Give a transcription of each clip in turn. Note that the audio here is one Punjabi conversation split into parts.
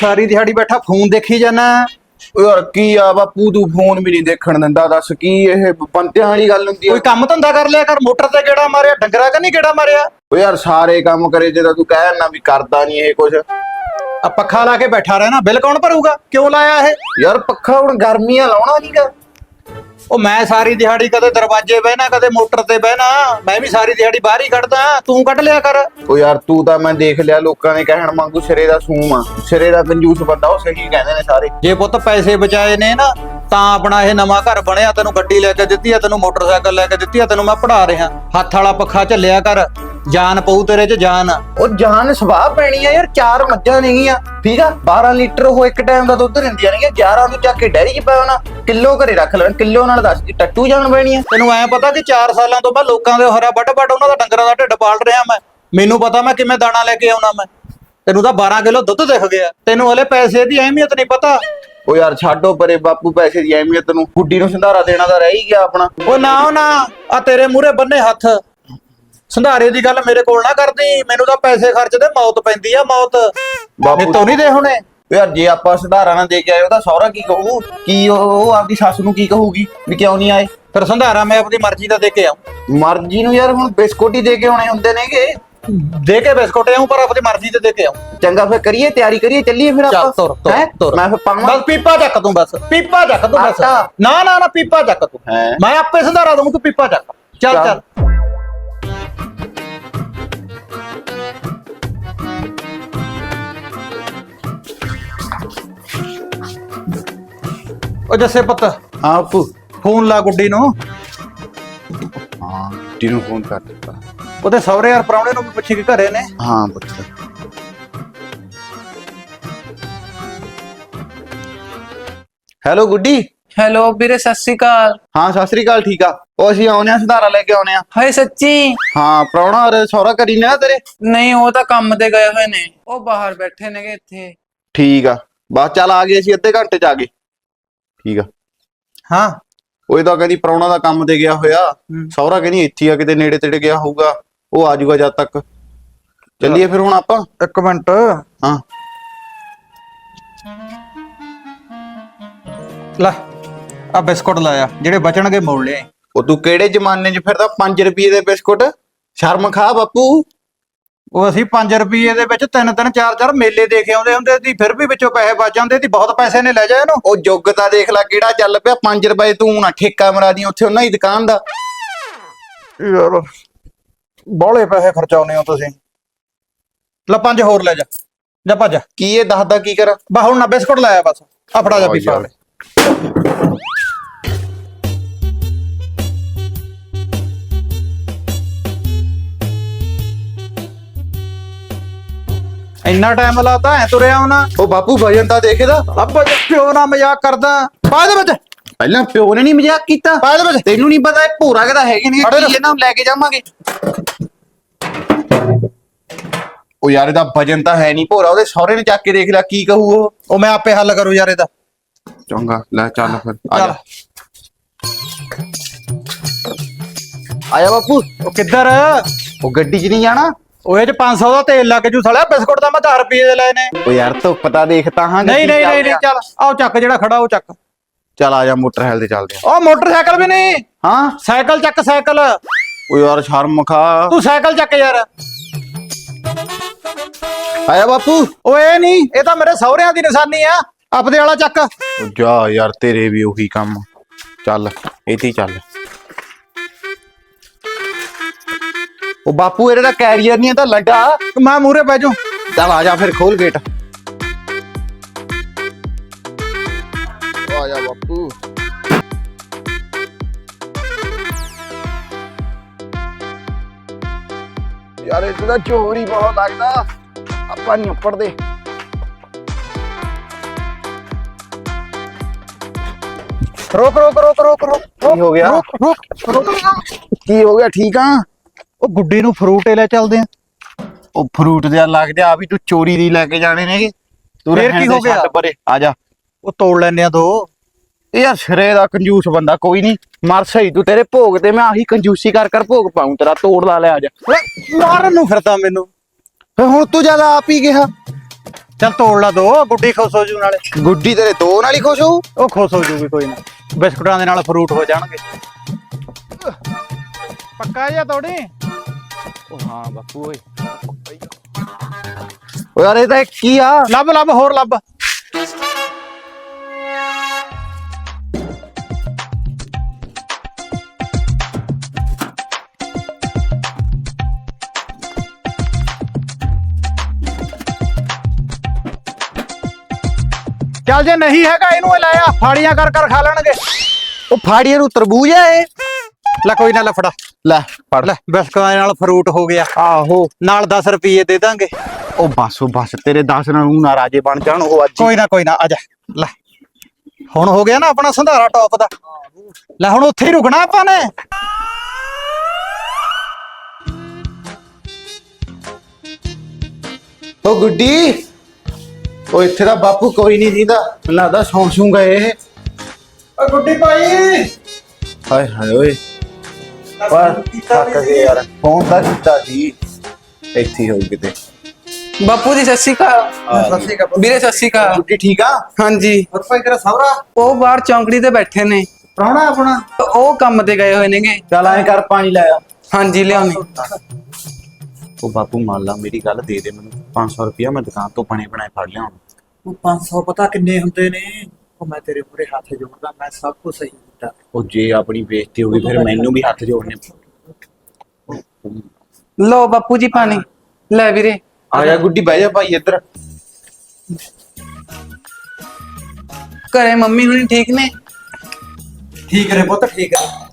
ਸਾਰੀ ਦਿਹਾੜੀ ਬੈਠਾ ਫੋਨ ਦੇਖੀ ਜਾਣਾ ਓ ਯਾਰ ਕੀ ਆ ਬਾਪੂ ਤੂੰ ਫੋਨ ਵੀ ਨਹੀਂ ਦੇਖਣ ਦਿੰਦਾ ਦੱਸ ਕੀ ਇਹ ਬੰਦਿਆਂ ਵਾਲੀ ਗੱਲ ਹੁੰਦੀ ਆ। ਕੋਈ ਕੰਮ ਧੰਦਾ ਕਰ ਲਿਆ ਕਰ ਮੋਟਰ ਤੇ ਗੇੜਾ ਮਾਰਿਆ ਡੰਗਰਾ ਕਿ ਨਹੀਂ ਗੇੜਾ ਮਾਰਿਆ? ਓ ਯਾਰ ਸਾਰੇ ਕੰਮ ਕਰੇ ਜਦੋਂ ਤੂੰ ਕਹਿ ਨਾ ਵੀ ਕਰਦਾ ਨਹੀਂ ਇਹ ਕੁਝ ਆ ਪੱਖਾ ਲਾ ਕੇ ਬੈਠਾ ਰਹਿਣਾ ਬਿੱਲ ਕੌਣ ਭਰੂਗਾ? ਕਿਉਂ ਲਾਇਆ ਇਹ? ਯਾਰ ਪੱਖਾ ਹੁਣ ਗਰਮੀਆਂ ਲਾਉਣਾ ਨਹੀਂਗਾ ਉਹ ਮੈਂ ਸਾਰੀ ਦਿਹਾੜੀ ਕਦੇ ਦਰਵਾਜ਼ੇ ਬਹਿਣਾ ਕਦੇ ਮੋਟਰ ਤੇ ਬਹਿਣਾ ਮੈਂ ਵੀ ਸਾਰੀ ਦਿਹਾੜੀ ਬਾਹਰ ਹੀ ਕੱਢਦਾ ਤੂੰ ਕੱਢ ਲਿਆ ਕਰ। ਓ ਯਾਰ ਤੂੰ ਤਾਂ ਮੈਂ ਦੇਖ ਲਿਆ ਲੋਕਾਂ ਨੇ ਕਹਿਣ ਮੰਗੂ ਸਿਰੇ ਦਾ ਸੂਮ ਆ ਸਿਰੇ ਦਾ ਕੰਜੂਸ ਬੰਦਾ ਉਹ ਸਹੀ ਕਹਿੰਦੇ ਨੇ ਸਾਰੇ। ਜੇ ਪੁੱਤ ਪੈਸੇ ਬਚਾਏ ਨੇ ਨਾ ਤਾਂ ਆਪਣਾ ਇਹ ਨਵਾਂ ਘਰ ਬਣਿਆ ਤੈਨੂੰ ਗੱਡੀ ਲੈ ਕੇ ਦਿੱਤੀ ਆ ਤੈਨੂੰ ਮੋਟਰਸਾਈਕਲ ਲੈ ਕੇ ਦਿੱਤੀ ਆ ਤੈਨੂੰ ਮੈਂ ਪੜਾ ਰਿਹਾ। ਹੱਥ ਵਾਲਾ ਪੱਖਾ ਝੱਲਿਆ ਕਰ ਜਾਨ ਪਊ ਤੇਰੇ 'ਚ ਜਾਨ। ਉਹ ਜਾਨ ਸਵਾਹ ਪੈਣੀ ਆ ਯਾਰ ਚਾਰ ਮੱਝਾਂ ਨੇਗੀਆਂ ਠੀਕ ਆ? 12 ਲੀਟਰ ਉਹ ਇੱਕ ਟਾਈਮ ਦਾ ਦੁੱਧ ਦਿੰਦੀਆਂ ਨੇਗੀਆਂ 11 ਨੂੰ ਚੱਕ ਕੇ ਡੈਰੀ 'ਚ ਪਾਉਣਾ ਕਿਲੋ ਘਰੇ ਰੱਖ ਲੈਣ ਕਿਲੋ ਨਾਲ ਦੱਸ ਕੀ ਟੱਟੂ ਜਾਣ ਪੈਣੀ ਆ। ਤੈਨੂੰ ਐ ਪਤਾ ਕਿ 4 ਸਾਲਾਂ ਤੋਂ ਮੈਂ ਲੋਕਾਂ ਦੇ ਹਰਾ ਵੱਡ ਵੱਡ ਉਹਨਾਂ ਦਾ ਡੰਗਰਾਂ ਦਾ ਢਿੱਡ ਪਾਲ ਰਿਹਾ ਮੈਂ। ਮੈਨੂੰ ਪਤਾ ਮੈਂ ਕਿਵੇਂ ਦਾਣਾ ਲੈ ਕੇ ਆਉਣਾ ਮੈਂ। ਤੈਨੂੰ ਤਾਂ 12 ਕਿਲੋ ਦੁੱਧ ਦਿਖ ਗਿਆ। ਤੈਨੂੰ ਹਲੇ ਪੈਸੇ ਦੀ ਅਹਿਮੀਅਤ ਨਹੀਂ ਪਤਾ। ਉਹ ਯਾਰ ਛੱਡੋ ਪਰੇ ਬਾਪੂ ਪੈਸੇ ਦੀ ਅਹਿਮੀਅਤ ਨੂੰ। ਗੁੱਡੀ ਨੂੰ ਸੰਧਾਰਾ ਦੇਣਾ ਤਾਂ ਰਹਿ ਹੀ ਗਿਆ ਆਪਣਾ। ਉਹ ਨਾ ਉਹ ਨਾ ਆ ਤੇਰੇ ਮੂਹਰੇ ਬੰਨੇ ਹੱਥ। ਸੰਧਾਰੇ ਦੀ ਗੱਲ ਮੇਰੇ ਕੋਲ ਨਾ ਕਰਦੀ ਮੈਨੂੰ ਤਾਂ ਪੈਸੇ ਖਰਚਦੇ ਮੌਤ ਪੈਂਦੀ ਆ ਮੌਤ। ਬਾਪੂ ਨਿੱਤੋਂ ਨਹੀਂ ਦੇ ਹੁਣੇ। ਯਾਰ ਜੇ ਆਪਾਂ ਸੰਧਾਰਾ ਨਾ ਦੇ ਕੇ ਆਏ ਉਹਦਾ ਸਹੁਰਾ ਕੀ ਕਹੂ? ਕੀ ਉਹ ਉਹ ਆਪਦੀ ਸੱਸ ਨੂੰ ਕੀ ਕਹੂਗੀ ਵੀ ਕਿਉਂ ਨਹੀਂ ਆਏ? ਫਿਰ ਸੰਧਾਰਾ ਮੈਂ ਆਪਣੀ ਮਰਜ਼ੀ ਦਾ ਦੇ ਕੇ ਆਉਂ ਮਰਜ਼ੀ ਨੂੰ ਯਾਰ ਹੁਣ ਬਿਸਕੁਟ ਹੀ ਦੇ ਕੇ ਆਉਣੇ ਹੁੰਦੇ ਨੇਗੇ। ਦੇ ਕੇ ਬਿਸਕੁਟ ਆਉਂ ਪਰ ਆਪਣੀ ਮਰਜ਼ੀ ਤੇ ਦੇ ਕੇ ਆਉਂ ਚੰਗਾ ਫਿਰ ਕਰੀਏ ਤਿਆਰੀ ਕਰੀਏ ਚੱਲੀਏ ਫਿਰ ਚੱਲ ਆਪਾਂ ਤੁਰ ਤੁਰ ਹੈਂ? ਤੁਰ। ਮੈਂ ਫਿਰ ਪਾਵਾਂ। ਬਸ ਪੀਪਾ ਚੱਕ ਤੂੰ ਬਸ ਪੀਪਾ ਚੱਕ ਤੂੰ ਬਸ। ਆਟਾ। ਨਾ ਨਾ ਨਾ ਪੀਪਾ ਚੱਕ ਤੂੰ। ਹੈਂ? ਮੈਂ ਆਪੇ ਸੰਧਾਰਾ ਦਊਂ ਤੂੰ ਪੀਪਾ ਚੱਕ। ਚੱਲ ਚੱਲ। ਚੱਲ। ਉਹ ਜੱਸੇ ਪੁੱਤ ਬਾਪੂ ਫੋਨ ਲਾ ਗੁੱਡੀ ਨੂੰ। ਹਾਂ ਤੈਨੂੰ ਫੋਨ ਕਰ ਦਿੱਤਾ। ਉਹਦੇ ਸਹੁਰੇ ਯਾਰ ਪ੍ਰਾਹੁਣੇ ਨੂੰ ਵੀ ਪੁੱਛੀ ਕਿ ਘਰੇ ਨੇ? ਹਾਂ ਪੁੱਤ ਹੈਲੋ ਗੁੱਡੀ? ਹੈਲੋ ਵੀਰੇ ਸਤਿ ਸ਼੍ਰੀ ਅਕਾਲ। ਹਾਂ ਸਤਿ ਸ੍ਰੀ ਅਕਾਲ ਠੀਕ ਆ। ਉਹ ਅਸੀਂ ਆਉਨੇ ਆ ਸੰਧਾਰਾ ਲੈ ਕੇ ਆਉਨੇ ਆ ਹਾਏ ਸੱਚੀ? ਹਾਂ ਪ੍ਰਾਹੁਣਾ ਔਰ ਸਹੁਰਾ ਕਰੀ ਨੇ ਤੇਰੇ? ਨਹੀਂ ਉਹ ਤਾਂ ਕੰਮ ਤੇ ਗਏ ਹੋਏ ਨੇ। ਉਹ ਬਾਹਰ ਬੈਠੇ ਨੇਗੇ ਇੱਥੇ। ਠੀਕ ਆ। ਬਸ ਚੱਲ ਆ ਗਏ ਅਸੀਂ ਅੱਧੇ ਘੰਟੇ ਚ ਆ ਗਏ। ਠੀਕ ਆ। ਹਾਂ। ਉਹ ਤਾਂ ਕਹਿੰਦੀ ਪ੍ਰਾਹੁਣਾ ਦਾ ਕੰਮ ਤੇ ਗਿਆ ਹੋਇਆ। ਸਹੁਰਾ ਕਹਿੰਦੀ ਇੱਥੇ ਆ ਕਿਤੇ ਨੇੜੇ ਤੇੜੇ ਗਿਆ ਹੋਊਗਾ। ਉਹ ਆ ਜਾਊਗਾ ਜਦ ਤੱਕ। ਚੱਲੀਏ ਫਿਰ ਹੁਣ ਆਪਾਂ। ਇੱਕ ਮਿੰਟ। ਹਾਂ। ਲੈ ਆ ਬਿਸਕੁਟ ਲਾਇਆ ਜਿਹੜੇ ਬਚਣਗੇ ਮੋੜ ਲਿਆ ਉਹ ਤੂੰ ਕਿਹੜੇ ਜ਼ਮਾਨੇ 'ਚ ਫਿਰਦਾ? 5 ਰੁਪਏ ਦੇ ਬਿਸਕੁਟ? ਸ਼ਰਮ ਖਾ ਬਾਪੂ। ਉਹ ਅਸੀਂ 5 ਰੁਪਏ ਦੇ ਵਿੱਚ ਤਿੰਨ ਤਿੰਨ ਚਾਰ ਚਾਰ ਮੇਲੇ ਦੇਖ ਆਉਂਦੇ ਹੁੰਦੇ ਸੀ। ਫਿਰ ਵੀ ਵਿੱਚੋਂ ਪੈਸੇ ਬਚ ਜਾਂਦੇ ਸੀ। ਬਹੁਤ ਪੈਸੇ ਨੇ ਲੈ ਜਾ ਇਹਨੂੰ। ਉਹ ਯੋਗਤਾ ਦੇਖ ਲੈ ਕਿਹੜਾ ਚੱਲ ਪਿਆ। 5 ਰੁਪਏ ਤੂੰ ਨਾ ਠੇਕਾ ਮਰਾ ਦੀ ਉੱਥੇ ਉਹਨਾਂ ਦੀ ਦੁਕਾਨ ਦਾ। ਯਾਰ ਬੋਲੇ ਪੈਸੇ ਖਰਚਾਉਨੇ ਹੋ ਤੁਸੀਂ। ਲੈ ਪੰਜ ਹੋਰ ਲੈ ਜਾ। ਜਾ ਭੱਜ। ਕੀ ਇਹ ਦੱਸਦਾ ਕੀ ਕਰਾਂ? ਬਾ ਹੁਣ ਨਾ ਬਿਸਕੁਟ ਲਾਇਆ ਬਸ। ਆ ਫੜਾ ਜਾ ਪੀਪਾ ਇੰਨਾ ਟਾਈਮ ਲਾਤਾ ਐ ਤੁਰਿਆ ਉਹਨਾਂ ਉਹ ਬਾਪੂ ਵਜਨ ਤਾਂ ਦੇਖ ਇਹਦਾ। ਲੱਭ ਪਿਓ ਨਾਲ ਮਜ਼ਾਕ ਕਰਦਾ। ਪਾ ਦੇ ਵਿੱਚ। ਪਹਿਲਾਂ ਪਿਓ ਨੇ ਨਹੀਂ ਮਜ਼ਾਕ ਕੀਤਾ। ਦੇ ਵਿੱਚ। ਤੈਨੂੰ ਨਹੀਂ ਪਤਾ ਇਹ ਭੋਰਾ ਕਿਹਦਾ ਹੈਗੇ ਨਹੀਂ ਅੜੇ ਕੀ ਇਹਨਾਂ ਨੂੰ ਲੈ ਕੇ ਜਾਵਾਂਗੇ। ਉਹ ਯਾਰ ਇਹਦਾ ਵਜਨ ਤਾਂ ਹੈ ਨਹੀਂ ਭੋਰਾ ਉਹਦੇ ਸਹੁਰੇ ਨੇ ਚੱਕ ਕੇ ਦੇਖ ਲਿਆ ਕੀ ਕਹੂ ਉਹ? ਉਹ ਮੈਂ ਆਪੇ ਹੱਲ ਕਰੂ ਯਾਰ ਇਹਦਾ। ਚੰਗਾ ਲੈ ਚੱਲ ਫਿਰ ਆ ਜਾ। ਆਇਆ ਬਾਪੂ ਉਹ ਕਿੱਧਰ? ਉਹ ਗੱਡੀ 'ਚ ਨਹੀਂ ਜਾਣਾ? ਉਹ ਇਹ ਚ 500 ਦਾ ਤੇਲ ਲੱਗ ਜੂ ਸਾਲਿਆ ਬਿਸਕੁਟ ਤਾਂ ਮੈਂ 10 ਰੁਪਏ ਦੇ ਲਏ ਨੇ। ਉਹ ਯਾਰ ਧੁੱਪ ਤਾਂ ਦੇਖਤਾ ਹਾਂ ਨਹੀਂ ਨਹੀਂ ਨਹੀਂ। ਚੱਲ ਆਓ ਚੱਕ ਜਿਹੜਾ ਖੜਾ ਉਹ ਚੱਕ। ਚੱਲ ਆ ਜਾ ਮੋਟਰਸਾਈਕਲ ਤੇ ਚੱਲਦੇ ਆ। ਉਹ ਮੋਟਰਸਾਈਕਲ ਵੀ ਨਹੀਂ। ਹਾਂ? ਸਾਈਕਲ ਚੱਕ ਸਾਈਕਲ। ਉਹ ਯਾਰ ਸ਼ਰਮ ਖਾ। ਤੂੰ ਸਾਈਕਲ ਚੱਕ ਯਾਰ। ਆਇਆ ਬਾਪੂ? ਇਹ ਨਹੀਂ ਇਹ ਤਾਂ ਮੇਰੇ ਸਹੁਰਿਆਂ ਦੀ ਨਿਸ਼ਾਨੀ ਆ। ਆਪਦੇ ਵਾਲਾ ਚੱਕ। ਜਾ ਯਾਰ ਤੇਰੇ ਵੀ ਉਹੀ ਕੰਮ। ਚੱਲ ਇੱਥੇ ਹੀ ਚੱਲ। ਉਹ ਬਾਪੂ ਇਹਦਾ ਕੈਰੀਅਰ ਨਹੀਂ ਤਾਂ ਲੱਡਾ। ਮੈਂ ਮੂਰੇ ਬਹਿ ਜਾਊਂ। ਚੱਲ ਆ ਜਾ ਫਿਰ ਖੋਲ ਗੇਟ ਯਾਰ ਇਹ ਤਾਂ ਚੋਰੀ ਬਹੁਤ ਲੱਗਦਾ। ਆਪਾਂ ਨਹੀਂ ਉੱਪੜਦੇ ਰੋਕ ਰੋਕ ਰੋਕ ਰੋਕ ਰੋਕ ਕੀ ਹੋ ਗਿਆ? ਰੋਕ ਰੋਕ ਰੋਕ ਕੀ ਹੋ ਗਿਆ ਠੀਕ ਆ? ਉਹ ਗੁੱਡੀ ਨੂੰ ਫਰੂਟ ਲੈ ਚੱਲਦੇ ਆ। ਉਹ ਫਰੂਟ ਦੇ ਲੱਗਦੇ ਆ ਵੀ ਤੂੰ ਚੋਰੀ ਦੀ ਲੈ ਕੇ ਜਾਣੇ ਨੇਗੇ। ਤੂੰ ਫੇਰ ਰਹਿਣ ਕੀ ਦੇ ਹੋ ਗਿਆ? ਛੱਡ ਪਰੇ ਆ ਜਾ। ਉਹ ਤੋੜ ਲੈਨੇ ਆ ਦੋ। ਇਹ ਯਾਰ ਸਿਰੇ ਦਾ ਕੰਜੂਸ ਬੰਦਾ ਕੋਈ ਨਹੀਂ ਮਰ ਸਹੀ ਤੂੰ ਤੇਰੇ ਭੋਗ ਤੇ ਮੈਂ ਆਹੀ ਕੰਜੂਸੀ ਕਰ ਕਰ ਭੋਗ ਪਾਉਂ ਤੇਰਾ ਤੋੜ ਲਾ ਲੈ ਆ ਜਾ ਮਾਰਨ ਨੂੰ ਫਿਰਦਾ ਮੈਨੂੰ। ਫਿਰ ਹੁਣ ਤੂੰ ਜ਼ਿਆਦਾ ਆਪ ਹੀ ਕਿਹਾ। ਚੱਲ ਤੋੜ ਲਾ ਦੋ ਗੁੱਡੀ ਖੁਸ਼ ਹੋ ਜੂ ਨਾਲੇ। ਗੁੱਡੀ ਤੇਰੇ ਦੋ ਨਾਲ ਹੀ ਖੁਸ਼ ਹੋਊ? ਉਹ ਖੁਸ਼ ਹੋ ਜੂਗੀ ਕੋਈ ਨਾ। ਬਿਸਕੁਟਾਂ ਦੇ ਨਾਲ ਫਰੂਟ ਹੋ ਜਾਣਗੇ। ਪੱਕਾ ਜਾਂ ਤੋੜੀ। ਉਹ ਹਾਂ ਬਾਪੂ ਓਏ। ਓ ਯਾਰ ਇਹ ਤਾਂ ਕੀ ਆ। ਲੱਭ ਲੱਭ ਹੋਰ ਲੱਭ। ਚੱਲ ਜੇ ਨਹੀਂ ਹੈਗਾ ਇਹਨੂੰ ਇਹ ਲਾਇਆ ਫਾੜੀਆਂ ਕਰ ਕਰ ਖਾ ਲੈਣਗੇ। ਉਹ ਫਾੜੀਏ ਨੂੰ ਤਰਬੂਜ ਆ ਇਹ? ਲੈ ਕੋਈ ਨਾ ਲੈ ਫੜਾ। ਲੈ ਫੜ। ਲੈ ਬਿਸਕੁਟਾਂ ਨਾਲ ਫਰੂਟ ਹੋ ਗਿਆ। ਆਹੋ। ਨਾਲ 10 ਰੁਪਏ ਦੇ ਦਾਂਗੇ। ਉਹ ਬਸ ਉਹ ਬਸ ਤੇਰੇ 10 ਨਾਲ ਨੂੰ ਨਾ ਰਾਜੇ ਬਣ ਜਾਣ ਉਹ ਅੱਜ। ਕੋਈ ਨਾ ਕੋਈ ਨਾ ਆ ਜਾ। ਲੈ। ਹੁਣ ਹੋ ਗਿਆ ਨਾ ਆਪਣਾ ਸੰਧਾਰਾ ਟੌਪ ਦਾ। ਲੈ ਹੁਣ ਉੱਥੇ ਹੀ ਰੁਕਣਾ ਆਪਾਂ ਨੇ। ਉਹ ਗੁੱਡੀ ਉਹ ਇੱਥੇ ਦਾ ਬਾਪੂ ਕੋਈ ਨਹੀਂ ਜੀਦਾ ਮੈਨੂੰ ਲੱਗਦਾ ਸੌਂ ਸੂੰ ਗਏ ਇਹ। ਓ ਗੁੱਡੀ ਭਾਈ। ਹਾਏ ਹਾਏ ਓਏ। ਪਰ ਥੱਕ ਗਏ ਯਾਰ। ਫੋਨ ਤਾਂ ਕੀਤਾ ਸੀ। ਇੱਥੇ ਹੀ ਹੋਊ ਕਿਤੇ। ਬਾਪੂ ਜੀ ਸਤਿ ਸ਼੍ਰੀ ਅਕਾਲ। ਸਤਿ ਸ਼੍ਰੀ ਅਕਾਲ ਵੀਰੇ ਸਤਿ ਸ਼੍ਰੀ ਅਕਾਲ। ਗੁੱਡੀ ਠੀਕ ਆ? ਹਾਂਜੀ। ਹੋਰ ਭਾਈ ਤੇਰਾ ਸਹੁਰਾ? ਉਹ ਬਾਹਰ ਚੌਂਕੜੀ ਤੇ ਬੈਠੇ ਨੇ। ਪ੍ਰਾਹੁਣਾ ਆਪਣਾ? ਉਹ ਕੰਮ ਤੇ ਗਏ ਹੋਏ ਨੇਗੇ। ਚੱਲ ਐਂ ਕਰ ਪਾਣੀ ਲਾਇਆ ਹਾਂਜੀ ਲਿਆਉਣੀ। ਉਹ ਬਾਪੂ ਮੰਨ ਲਾ ਮੇਰੀ ਗੱਲ ਦੇ ਦੇ ਮੈਨੂੰ। 500 ਰੁਪਇਆ ਮੈਂ ਦੁਕਾਨ ਤੋਂ ਬਣੇ ਬਣਾਏ ਫੜ ਲਿਆਉਂ ਉਹ 500 ਪਤਾ ਕਿੰਨੇ ਹੁੰਦੇ ਨੇ? ਉਹ ਮੈਂ ਤੇਰੇ ਪੂਰੇ ਹੱਥ ਜੋੜਦਾ ਮੈਂ ਸਭ ਕੁਝ ਸਹੀ ਕੀਤਾ। ਉਹ ਜੇ ਆਪਣੀ ਬੇਇੱਜ਼ਤੀ ਹੋ ਗਈ ਫਿਰ ਮੈਨੂੰ ਵੀ ਹੱਥ ਜੋੜਨੇ ਲੋ ਬਾਪੂ ਜੀ ਪਾਣੀ। ਲੈ ਵੀਰੇ। ਆ ਜਾ ਗੁੱਡੀ ਬਹਿ ਜਾ ਭਾਈ ਇੱਧਰ। ਘਰੇ ਮੰਮੀ ਹੁਣੀ ਠੀਕ ਨੇ? ਠੀਕ ਰੇ ਪੁੱਤ ਠੀਕ ਆ।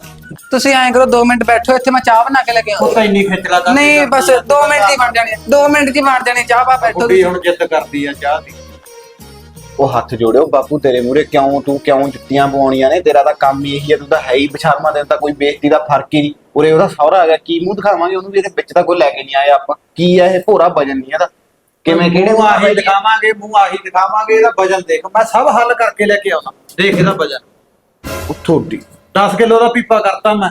ਤੁਸੀਂ ਐਂ ਕਰੋ 2 ਮਿੰਟ ਬੈਠੋ ਇੱਥੇ ਮੈਂ ਚਾਹ ਬਣਾ ਕੇ ਲੈ ਕੇ ਆਉਂਦਾ। ਪੁੱਤ ਇੰਨੀ ਖੇਚਲਾ ਕਰ ਨਹੀਂ ਬਸ 2 ਮਿੰਟ ਹੀ ਬਣ ਜਾਣੇ 2 ਮਿੰਟ ਹੀ ਬਣ ਜਾਣੇ ਚਾਹ ਪਾ ਬੈਠੋ ਗੁੱਡੀ ਹੁਣ ਜਿੱਦ ਕਰਦੀ ਆ ਚਾਹ ਦੀ। ਉਹ ਹੱਥ ਜੋੜਿਓ ਬਾਪੂ ਤੇਰੇ ਮੂਰੇ ਕਿਉਂ ਤੂੰ ਕਿਉਂ ਜੁੱਤੀਆਂ ਪਵਾਉਣੀਆਂ ਨੇ? ਤੇਰਾ ਤਾਂ ਕੰਮ ਹੀ ਇਹੀ ਹੈ ਤੂੰ ਤਾਂ ਹੈ ਹੀ ਬਸ਼ਰਮਾ ਦੇ ਤਾਂ ਕੋਈ ਬੇਇੱਜ਼ਤੀ ਦਾ ਫ਼ਰਕ ਹੀ ਨਹੀਂ। ਉਰੇ ਉਹਦਾ ਸਹੁਰਾ ਆ ਗਿਆ ਕੀ ਮੂੰਹ ਦਿਖਾਵਾਂਗੇ ਉਹਨੂੰ ਵੀ? ਇਹਦੇ ਵਿੱਚ ਤਾਂ ਕੋਈ ਲੈ ਕੇ ਨਹੀਂ ਆਏ ਆਪਾਂ। ਕੀ ਆ ਇਹ ਭੋਰਾ ਵਜਨ ਨਹੀਂ ਇਹਦਾ। ਕਿਵੇਂ ਕਿਹੜੇ ਮੂੰਹ ਆਹੀ ਦਿਖਾਵਾਂਗੇ ਮੂੰਹ ਆਹੀ ਦਿਖਾਵਾਂਗੇ ਇਹਦਾ ਵਜਨ ਦੇਖ। ਮੈਂ ਸਭ ਹੱਲ ਕਰਕੇ ਲੈ ਕੇ ਆਉਣਾ ਦੇਖ ਇਹਦਾ ਵਜਨ। ਉੱਥੋਂ ਡੀ 10 ਕਿਲੋ ਦਾ ਪੀਪਾ ਕਰਤਾ ਮੈਂ।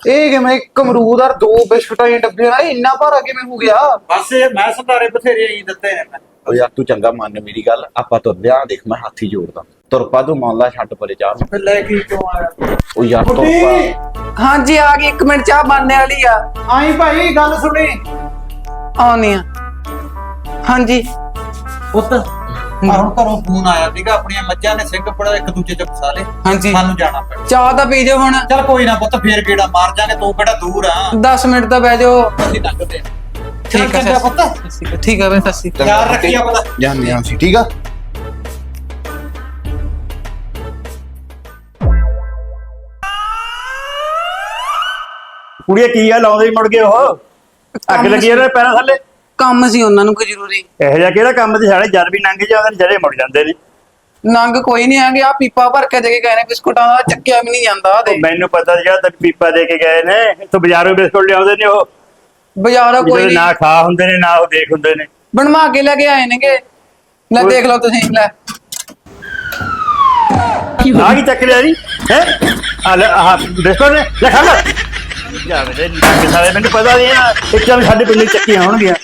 ਇਹ ਕਿਵੇਂ ਇੱਕ ਅਮਰੂਦ ਔਰ ਦੋ ਬਿਸਕੁਟਾਂ ਦੀਆਂ ਡੱਬੀਆਂ ਨਾਲ ਇੰਨਾ ਭਾਰਾ ਕਿਵੇਂ ਹੋ ਗਿਆ? ਬਸ ਇਹ ਮੈਂ ਸੰਧਾਰੇ ਬਥੇਰੇ ਹੀ ਦਿੱਤੇ ਨੇ। ਮੈਂ ਉਹ ਯਾਰ ਤੂੰ ਚੰਗਾ ਮੰਨ ਮੇਰੀ ਗੱਲ ਆਪਾਂ ਤੁਰਦੇ ਆ ਦੇਖ ਮੈਂ ਹੱਥ ਜੋੜਦਾ। ਤੁਰ ਪਾ ਤੂੰ ਮੰਨ ਲਾ ਛੱਡ ਪਰੇ ਚਾਹ ਨੂੰ। ਫਿਰ ਲੈ ਕੇ ਕਿਉਂ ਆਇਆ? ਉਹ ਯਾਰ ਤੁਰ ਪਾ। ਹਾਂਜੀ ਆ ਗਈ 1 ਮਿੰਟ ਚਾਹ ਬਣਨੇ ਵਾਲੀ ਆ। ਆਈ ਭਾਈ ਗੱਲ ਸੁਣੀ। ਆਉਣੀ ਆ। ਹਾਂਜੀ। ਪੁੱਤ ਹੁਣ ਘਰੋਂ ਫੋਨ ਆਇਆ ਸੀਗਾ ਆਪਣੀਆਂ ਮੱਝਾਂ ਨੇ ਸਿੰਘ ਬੜਾ ਇੱਕ ਦੂਜੇ ਚ ਫਸਾ ਲਏ। ਹਾਂਜੀ। ਸਾਨੂੰ ਜਾਣਾ ਪੈਣਾ ਚਾਹ ਤਾਂ ਪੀ ਜਾਓ ਹੁਣ। ਚੱਲ ਕੋਈ ਨਾ ਪੁੱਤ ਫੇਰ ਗੇੜਾ ਮਾਰ ਜਾਗੇ ਤੂੰ ਕਿਹੜਾ ਦੂਰ ਆ? 10 ਮਿੰਟ ਤਾਂ ਬਹਿ ਜਾਓ। ਅਸੀਂ ਲੰਘਦੇ ਆ ਠੀਕ ਹੈ ਪੁੱਤ। ਠੀਕ ਹੈ ਬਈ ਸਤਿ ਸ਼੍ਰੀ ਅਕਾਲ। ਯਾਰ ਰੱਖੀ ਆਪਣਾ ਜਾਂਦੇ ਆਂ ਸੀ ਠੀਕ ਆ? ਕੁੜੀਏ ਕੀ ਆ? ਲਾਉਂਦੇ ਮੁੜ ਗਏ ਉਹ। ਅੱਗ ਲੱਗੀ ਇਹਨਾਂ ਦੇ ਪੈਰਾਂ ਥੱਲੇ? ਕੰਮ ਸੀ ਉਹਨਾਂ ਨੂੰ ਕੋਈ ਜ਼ਰੂਰੀ। ਇਹੋ ਜਿਹਾ ਕਿਹੜਾ ਕੰਮ ਤੇ ਸਾਡੇ ਜਦ ਵੀ ਲੰਘ ਜਾਂਦੇ ਨੇ ਜਦੇ ਮੁੜ ਜਾਂਦੇ ਨੇ। ਨੰਗ ਕੋਈ ਨਹੀਂ ਆਗੇ ਆ ਪੀਪਾ ਭਰ ਕੇ ਦੇ ਕੇ ਗਏ ਨੇ ਬਿਸਕੁਟਾਂ ਦਾ ਚੱਕਿਆ ਵੀ ਨਹੀਂ ਜਾਂਦਾ ਉਹ ਦੇ ਮੈਨੂੰ ਪਤਾ ਸੀਗਾ ਤੈਨੂੰ ਪੀਪਾ ਦੇ ਕੇ ਗਏ ਨੇ ਇੱਥੋਂ ਬਾਜ਼ਾਰੋਂ ਬਿਸਕੁਟ ਲਿਆਉਂਦੇ ਨੇ ਉਹ। ਬਾਜ਼ਾਰੋਂ ਕੋਈ ਜਿਹੜੇ ਨਾ। ਨਹੀਂ ਖਾ ਹੁੰਦੇ ਨੇ ਨਾ ਉਹ ਦੇਖ ਹੁੰਦੇ ਨੇ। ਬਣਵਾ ਕੇ ਲੈ ਕੇ ਆਏ ਨੇਗੇ। ਲੈ ਦੇਖ ਲਓ ਤੁਸੀਂ ਲੈ। ਆ ਕੀ ਚੱਕ ਲਿਆ ਜੀ? ਹੈ? ਆ ਲੈ ਆਹ ਬਿਸਕੁਟ ਨੇ। ਲੈ ਖਾ ਲੈ। ਜਾ ਮੇਰੇ ਲੱਗ ਸਾਰੇ ਮੈਨੂੰ ਪਤਾ ਨਹੀਂ ਨਾ ਇੱਕ ਚੱਲ ਸਾਡੇ ਪਿੰਡ ਚੱਕੀਆਂ ਹੋਣਗੀਆਂ।